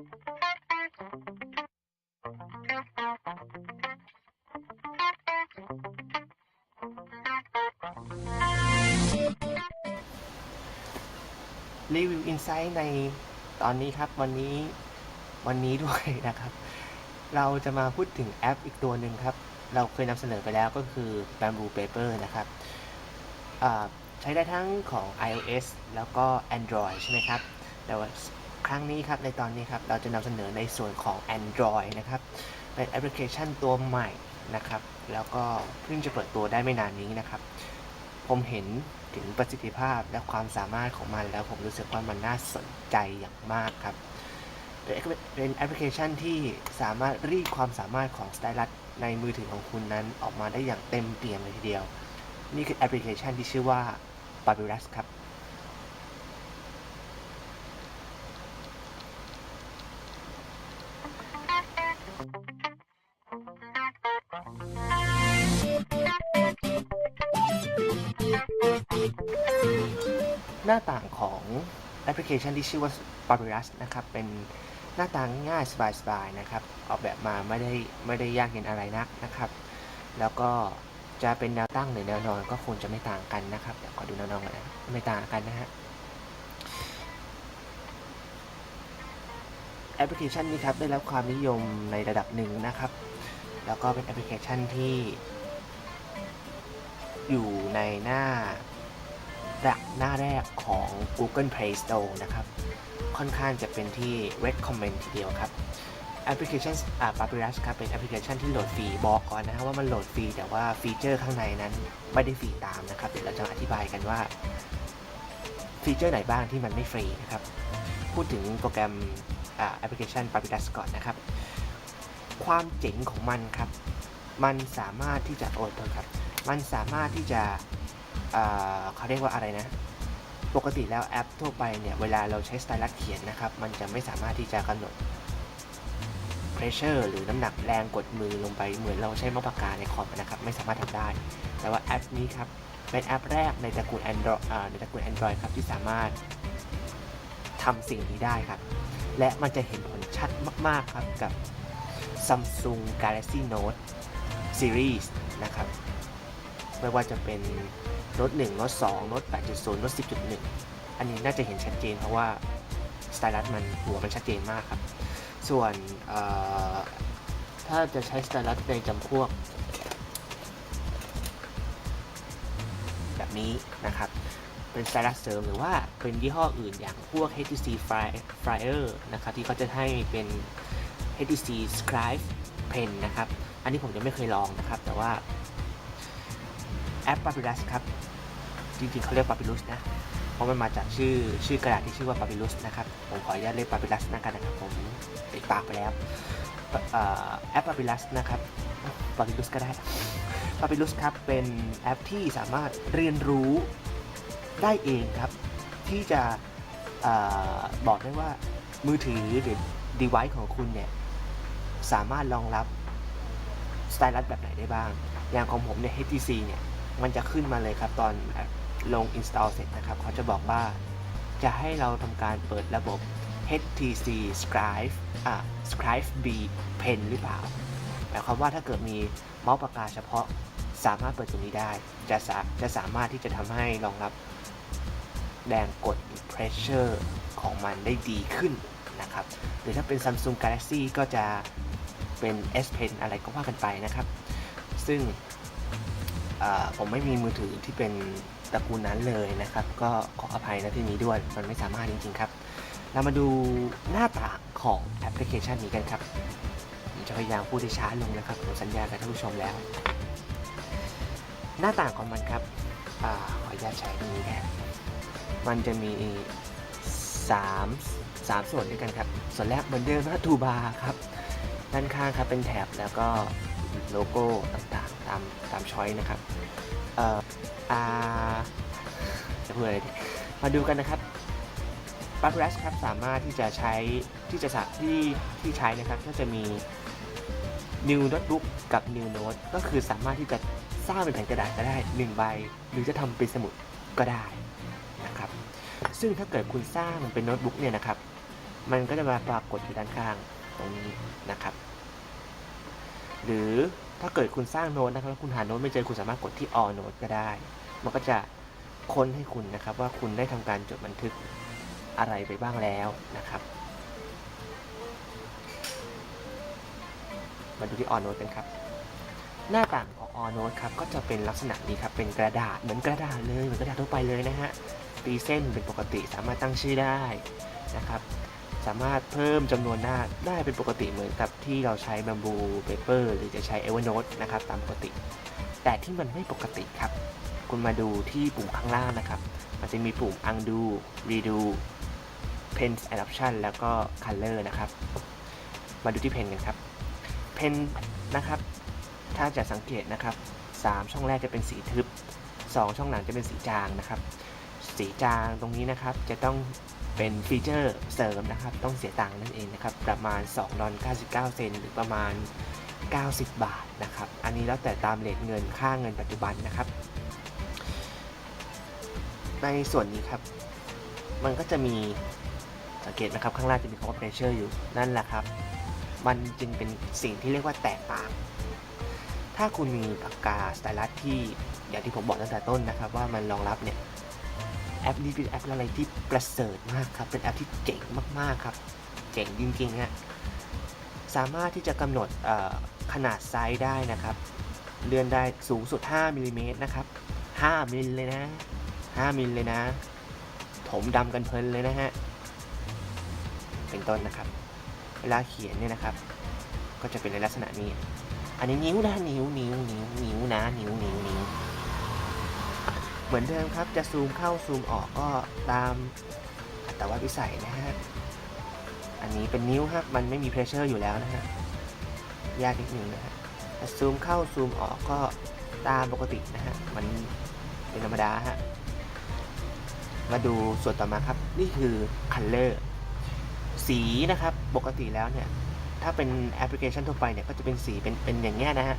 รีวิวอินไซต์ในตอนนี้ครับวันนี้วันนี้ด้วยนะครับ เราจะมาพูดถึงแอปอีกตัวหนึ่งครับ เราเคยนำเสนอไปแล้วก็คือ Bamboo Paper นะครับใช้ได้ทั้งของ iOS แล้วก็ Android ใช่ไหมครับ แต่ว่า ครั้งนี้ครับในตอนนี้ครับเราจะนำเสนอในส่วนของ Android นะครับเป็นแอปพลิเคชันตัวใหม่นะครับแล้วก็เพิ่งจะเปิดตัวได้ไม่นานนี้นะครับ ผมเห็นถึงประสิทธิภาพและความสามารถของมัน แล้วผมรู้สึกว่ามันน่าสนใจอย่างมากครับเป็นแอปพลิเคชันที่สามารถรีดความสามารถของสไตลัสในมือถือของคุณนั้นออกมาได้อย่างเต็มเปี่ยมเลยทีเดียว นี่คือแอปพลิเคชันที่ชื่อว่า Papyrus ครับ หน้าต่างของแอปพลิเคชันที่ชื่อว่า Papyrus นะครับ เป็นหน้าต่างง่ายสบายๆนะครับ ออกแบบมาไม่ได้ไม่ได้ยากเย็นอะไรนักนะครับ แล้วก็จะเป็นแนวตั้งหรือแนวนอนก็คงจะไม่ต่างกันนะครับ เดี๋ยวขอดูแนวนอนก่อนนะไม่ต่างกันนะฮะแอปพลิเคชันนี้ครับได้รับความนิยมในระดับหนึ่งนะครับ แล้วก็เป็นแอปพลิเคชันที่อยู่ในหน้า หน้าแรกของ Google Play Store นะครับ ค่อนข้างจะเป็นที่ recommend ทีเดียวครับแอปพลิเคชันอ่า Papyrus ครับ เป็นแอปพลิเคชันที่โหลดฟรีบอกก่อนนะว่ามันโหลดฟรี แต่ว่าฟีเจอร์ข้างในนั้นไม่ได้ฟรีตามนะครับ เดี๋ยวเราจะอธิบายกันว่า ฟีเจอร์ไหนบ้างที่มันไม่ฟรีนะครับ พูดถึงโปรแกรมอ่าแอปพลิเคชัน Papyrus ก่อนนะครับ ความเจ๋งของมันครับ มันสามารถที่จะโอนครับ มันสามารถที่จะ เขาเรียกว่าอะไรนะ ปกติแล้วแอปทั่วไปเนี่ย เวลาเราใช้สไตลัสเขียนนะครับ มันจะไม่สามารถที่จะกำหนด pressure หรือน้ำหนักแรงกดมือลงไปเหมือนเราใช้เมาส์ปากกาในคอมนะครับ ไม่สามารถทำได้ แต่ว่าแอปนี้ครับ เป็นแอปแรกในตระกูล Android อ่าในตระกูล Android ครับที่สามารถทำสิ่งนี้ได้ครับ และมันจะเห็นผลชัดมาก ๆ ครับกับ Samsung Galaxy Note Series นะครับ ไม่ว่าจะเป็น โน้ต1โน้ต2โน้ต8.0โน้ต10.1 อันนี้น่าจะเห็นชัดเจนเพราะว่าสไตลัสมันหัวมันชัดเจนมากครับ ส่วนถ้าจะใช้สไตลัสในจำพวก แบบนี้นะครับ เป็นสไตลัสเสริมหรือว่าเป็นยี่ห้ออื่นอย่างพวก HTC Fly- Flyer นะครับที่เขาจะให้เป็น HTC Scribe Pen นะครับ อันนี้ผมยังไม่เคยลองนะครับ แต่ว่าแอป Papyrus ครับ จริงๆเขาเรียก Papyrus นะ เพราะมันมาจากชื่อชื่อกระดาษที่ชื่อว่า Papyrus นะครับ ผมขออนุญาตเรียก Papyrus นะกันนะครับผมติดปากไปแล้วแอป Papyrus นะครับ Papyrus ก็ได้ Papyrus ครับเป็นแอปที่สามารถเรียนรู้ได้เองครับ ที่จะอบอกได้ว่ามือถือหรือ device ของคุณเนี่ยสามารถรองรับสไตลัสแบบไหนได้บ้าง อย่างของผมเนี่ย HTC เนี่ย มันจะขึ้นมาเลยครับตอน ลง install เสร็จนะครับเขาจะบอกว่าจะให้เราทำการเปิดระบบ HTC Scribe อ่า Scribe B Pen หรือเปล่า หมายความว่าถ้าเกิดมีเมาส์ปากกาเฉพาะสามารถเปิดตรงนี้ได้ จะสาจะสามารถที่จะทำให้รองรับแรงกด pressure ของมันได้ดีขึ้นนะครับ หรือถ้าเป็น Samsung Galaxy ก็จะเป็น S Pen อะไรก็ว่ากันไปนะครับ ซึ่งผมไม่มีมือถือที่เป็น ตระกูลนั้นเลยนะครับ ก็ขออภัยนะที่นี้ด้วย มันไม่สามารถจริงๆครับ เรามาดูหน้าตาของแอปพลิเคชันนี้กันครับผมจะพยายามพูดให้ช้าลงนะครับผมสัญญากับท่านผู้ชมแล้ว หน้าต่างของมันครับอขออนุญาตใช้ตรงนี้แทนมันจะมี 3 3 ส่วนด้วยกันครับ ส่วนแรกเหมือนเดิมนะทูบาร์ครับ ด้านข้างครับเป็นแถบแล้วก็โลโก้ต่างๆ ตามตามช้อยนะครับ อ่าจะพูดอะไรมาดูกันนะครับ p a p y r u s ครับสามารถที่จะใช้ที่จะสที่ที่ใช้นะครับก็จะมี New Notebook กับ New Note ก็คือสามารถที่จะสร้างเป็นแผ่นกระดาษก็ได้ 1 ใบ หรือจะทำเป็นสมุดก็ได้นะครับ ซึ่งถ้าเกิดคุณสร้างเป็นโน้ตบุ๊กเนี่ยนะครับ มันก็จะมาปรากฏอยู่ด้านข้างตรงนี้นะครับ หรือถ้าเกิดคุณสร้างโน้ตนะครับแล้วคุณหาโน้ตไม่เจอคุณสามารถกดที่ all note ก็ได้ มันก็จะค้นให้คุณนะครับว่าคุณได้ทำการจดบันทึกอะไรไปบ้างแล้วนะครับ มาดูที่ all note กันครับ หน้าต่างของ all note ครับก็จะเป็นลักษณะนี้ครับเป็นกระดาษเหมือนกระดาษเลยเหมือนกระดาษทั่วไปเลยนะฮะตีเส้นเป็นปกติสามารถตั้งชื่อได้นะครับสามารถเพิ่มจำนวนหน้าได้เป็นปกติเหมือนกับที่เราใช้ Bamboo Paper หรือจะใช้ Evernote นะครับตามปกติ แต่ที่มันไม่ปกติครับ คุณมาดูที่ปุ่มข้างล่างนะครับ มันจะมีปุ่ม undo redo pen adoption แล้วก็ color นะครับ มาดูที่เพนกันครับเพนนะครับ ถ้าจะสังเกตนะครับ 3 ช่องแรกจะเป็นสีทึบ 2 ช่องหลังจะเป็นสีจางนะครับ สีจางตรงนี้นะครับจะต้องเป็นฟีเจอร์เสริมนะครับ ต้องเสียตังค์นั่นเองนะครับ ประมาณ2ดอล99 เซนหรือประมาณ 90 บาทนะครับ อันนี้แล้วแต่ตามเลทเงินค่าเงินปัจจุบันนะครับ ในส่วนนี้ครับ มันก็จะมีสังเกตนะครับข้างล่างจะมีคำว่า pressure อยู่นั่นแหละครับ มันจึงเป็นสิ่งที่เรียกว่าแตกต่าง ถ้าคุณมีปากกาสไตลัสที่อย่างที่ผมบอกตั้งแต่ต้นนะครับ ว่ามันรองรับเนี่ยแอปนี้เป็นแอปอะไรที่ประเสริฐมากครับ เป็นแอปที่เจ๋งมากๆครับ เจ๋งจริงๆฮะสามารถที่จะกำหนดขนาดไซส์ได้นะครับ เลื่อนได้สูงสุด 5มิลลิเมตรนะครับ 5มิลเลยนะ 5 มิลเลยนะ ถมดำกันเพลินเลยนะฮะ เป็นต้นนะครับ เวลาเขียนเนี่ยนะครับ ก็จะเป็นในลักษณะนี้ อันนี้นิ้วนะนิ้วนิ้วนิ้วนิ้วนะนิ้วนิ้วนิ้วเหมือนเดิมครับ จะซูมเข้าซูมออกก็ตามอัตวัดวิสัยนะฮะ อันนี้เป็นนิ้วครับ มันไม่มีเพรสเชอร์อยู่แล้วนะฮะ ยากนิดนึงนะฮะซูมเข้าซูมออกก็ตามปกตินะฮะ มันเป็นธรรมดาฮะ มาดูส่วนต่อมาครับ นี่คือ color สีนะครับ ปกติแล้วเนี่ย ถ้าเป็นแอปพลิเคชันทั่วไปเนี่ย ก็จะเป็นสีเป็นเป็นอย่างเงี้ยนะฮะ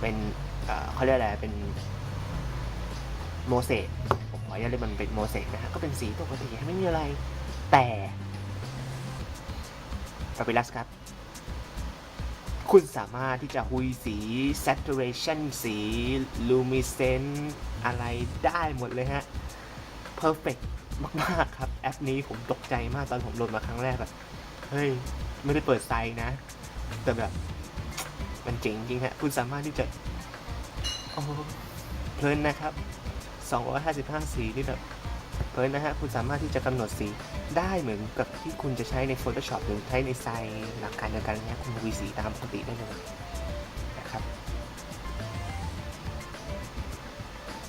เป็นเขาเรียกอะไร เป็นโมเสกผมขออนุญาตเรียกมันเป็นโมเสกนะฮะ ก็เป็นสีปกติไม่มีอะไร แต่ p a p y r u s ครับ คุณสามารถที่จะหุยสี saturation สี luminescent อะไรได้หมดเลยฮะ perfect มากๆครับ แอปนี้ผมตกใจมากตอนผมโหลดมาครั้งแรกแบบเฮ้ย ไม่ได้เปิดไซส์นะ แต่แบบ มันเจ๋งจริงฮะ คุณสามารถที่จะโอ้เพลินนะครับ 255 สีนี่แบบเพลินนะฮะ คุณสามารถที่จะกำหนดสีได้เหมือนกับที่คุณจะใช้ใน Photoshop หรือใช้ในไซน์หลักการเดียวกันนะฮะคุณวีสีตามปกติได้เลยนะครับ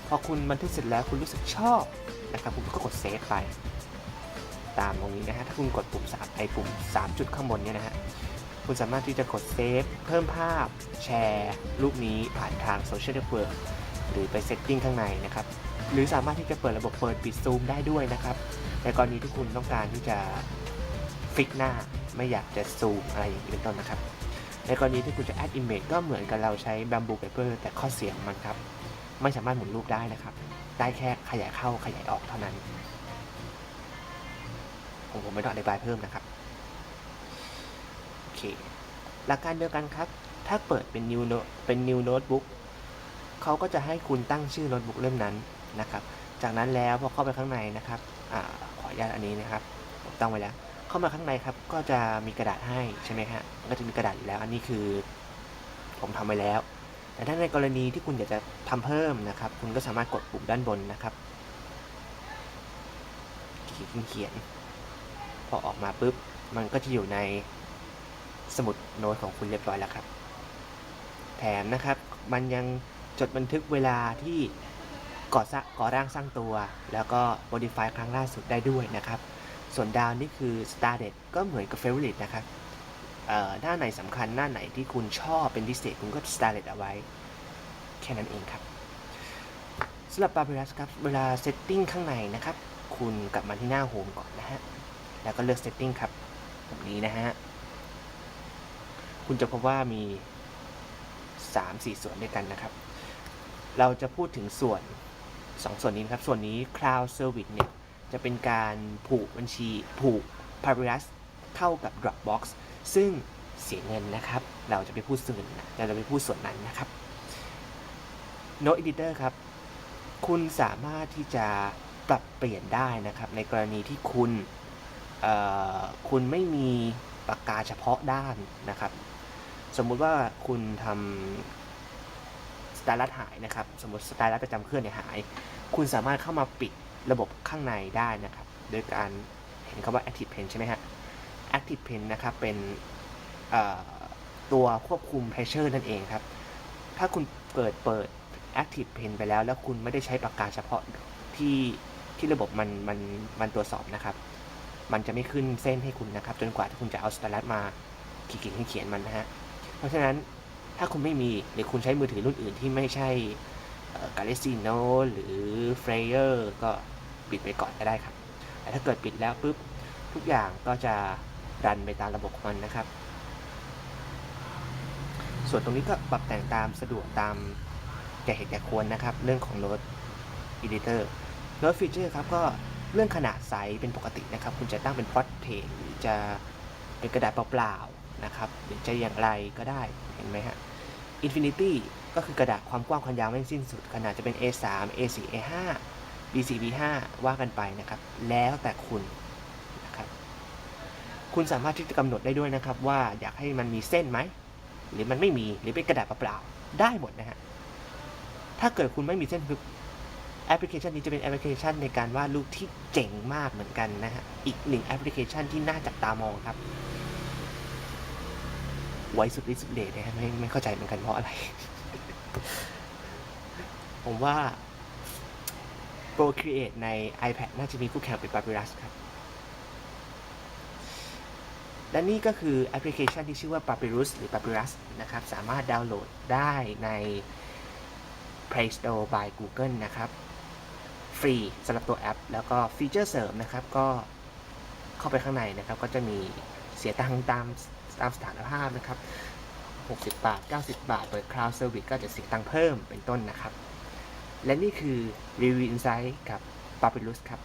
พอคุณบันทึกเสร็จแล้วคุณรู้สึกชอบ นะครับคุณก็กดเซฟไป ตามตรงนี้นะฮะถ้าคุณกดปุ่ม3ไอปุ่ม 3 จุดข้างบนเนี่ยนะฮะคุณสามารถที่จะกดเซฟเพิ่มภาพแชร์รูปนี้ผ่านทางโซเชียลเน็ตเวิร์กหรือไปเซตติ้งข้างในนะครับ หรือสามารถที่จะเปิดระบบเปิดปิดซูมได้ด้วยนะครับในกรณีที่คุณต้องการที่จะฟิกหน้าไม่อยากจะซูมอะไรอย่างนี้เป็นต้นนะครับ ในกรณีที่คุณจะ add image ก็เหมือนกับเราใช้ bamboo paper แต่ข้อเสียของมันครับ ไม่สามารถหมุนรูปได้นะครับ ได้แค่ขยายเข้าขยายออกเท่านั้น ผมผมไม่ต้องอธิบายเพิ่มนะครับ โอเค หลักการเดียวกันครับ ถ้าเปิดเป็น new note เป็น new notebook เขาก็จะให้คุณตั้งชื่อโน้ตบุ๊กเล่มนั้นนะครับ จากนั้นแล้วพอเข้าไปข้างในนะครับอขออนุญาตอันนี้นะครับ ผมตั้งไว้แล้ว เข้ามาข้างในครับ ก็จะมีกระดาษให้ใช่ไหมฮะมันก็จะมีกระดาษอยู่แล้ว อันนี้คือ ผมทำไว้แล้ว แต่ถ้าในกรณีที่คุณอยากจะทำเพิ่มนะครับ คุณก็สามารถกดปุ่มด้านบนนะครับเขียนเขียน พอออกมาปุ๊บ มันก็จะอยู่ในสมุดโน้ตของคุณเรียบร้อยแล้วครับ แถมนะครับ มันยังจดบันทึกเวลาที่ก่อสร้างก่อร่างสร้างตัว แล้วก็ modify ครั้งล่าสุดได้ด้วยนะครับ ส่วนดาวนี่คือ started ก็เหมือนกับ favorite นะครับ หน้าไหนสำคัญหน้าไหนที่คุณชอบเป็นพิเศษคุณก็ started เอาไว้ แค่นั้นเองครับสำหรับ Papyrus ครับ เวลา setting ข้างในนะครับ คุณกลับมาที่หน้า home ก่อนนะฮะ แล้วก็เลือก setting ครับแบบนี้นะฮะ คุณจะพบว่ามี 3-4 ส่วนด้วยกันนะครับ เราจะพูดถึงส่วน 2 ส่วนนี้นครับ ส่วนนี้ Cloud Service เนี่ย จะเป็นการผูกบัญชีผูก Papyrus เท่ากับ Dropbox ซึ่งเสียเงินนะครับ เราจะไปพูดส่วนเราจะไปพูดส่วนนั้นนะครับ n o t Editor ครับ คุณสามารถที่จะปรับเปลี่ยนได้นะครับ ในกรณีที่คุณคุณไม่มีปากกาเฉพาะด้านนะครับ สมมุติว่าคุณทำสไตลัสหายนะครับ สมมติสไตลัสประจำเครื่องเนี่ยหาย คุณสามารถเข้ามาปิดระบบข้างในได้นะครับ โดยการเห็นคำว่า Active Pen ใช่ไหมฮะ Active Pen นะครับ เป็นตัวควบคุม pressure นั่นเองครับ ถ้าคุณเปิดเปิด Active Pen ไปแล้ว แล้วคุณไม่ได้ใช้ปากกาเฉพาะที่ที่ระบบมันมันมันตรวจสอบนะครับ มันจะไม่ขึ้นเส้นให้คุณนะครับ จนกว่าที่คุณจะเอาสไตลัสมาขีดๆเขียนมันนะฮะ เพราะฉะนั้นถ้าคุณไม่มีหรือคุณใช้มือถือรุ่นอื่นที่ไม่ใช่เอ่อ Galaxy Note หรือ Frayer ก็ปิดไปก่อนก็ได้ครับ แต่ถ้าเกิดปิดแล้วปุ๊บทุกอย่างก็จะ รันไปตามระบบของมันนะครับ ส่วนตรงนี้ก็ปรับแต่งตามสะดวกตามแก่เหตุแก่ควรนะครับ เรื่องของ Note Editor Note Feature ครับก็เรื่องขนาดไซส์เป็นปกตินะครับ คุณจะตั้งเป็น Portrait หรือจะเป็นกระดาษเปล่าๆนะครับหรือจะอย่างไรก็ได้เห็นไหมฮะ Infinity ก็คือกระดาษความกว้างความยาวไม่สิ้นสุด ขนาดจะเป็น A3 A4 A5 B4 B5 ว่ากันไปนะครับ แล้วแต่คุณ คุณสามารถที่จะกำหนดได้ด้วยนะครับว่าอยากให้มันมีเส้นไหม หรือมันไม่มีหรือเป็นกระดาษเปล่าๆได้หมดนะฮะถ้าเกิดคุณไม่มีเส้นคือแอปพลิเคชันนี้จะเป็นแอปพลิเคชันในการวาดรูปที่เจ๋งมากเหมือนกันนะฮะอีกหนึ่งแอปพลิเคชันที่น่าจับตามองครับไวสุดฤทธิ์สุดเดชนะฮะไม่ไม่เข้าใจเหมือนกันเพราะอะไร ผมว่า Procreate ใน iPad น่าจะมีคู่แข่งเป็น Papyrus ครับ และนี่ก็คือแอปพลิเคชันที่ชื่อว่า Papyrus หรือ Papyrus นะครับ สามารถดาวน์โหลดได้ใน Play Store by Google นะครับ ฟรีสำหรับตัวแอป แล้วก็ฟีเจอร์เสริมนะครับ ก็เข้าไปข้างในนะครับ ก็จะมีเสียตังตามตามสถานภาพนะครับ 60 บาท 90 บาท เปิด Cloud Service ก็จะเสียตังเพิ่มเป็นต้นนะครับ และนี่คือ Review Insight กับ Papyrus ครับ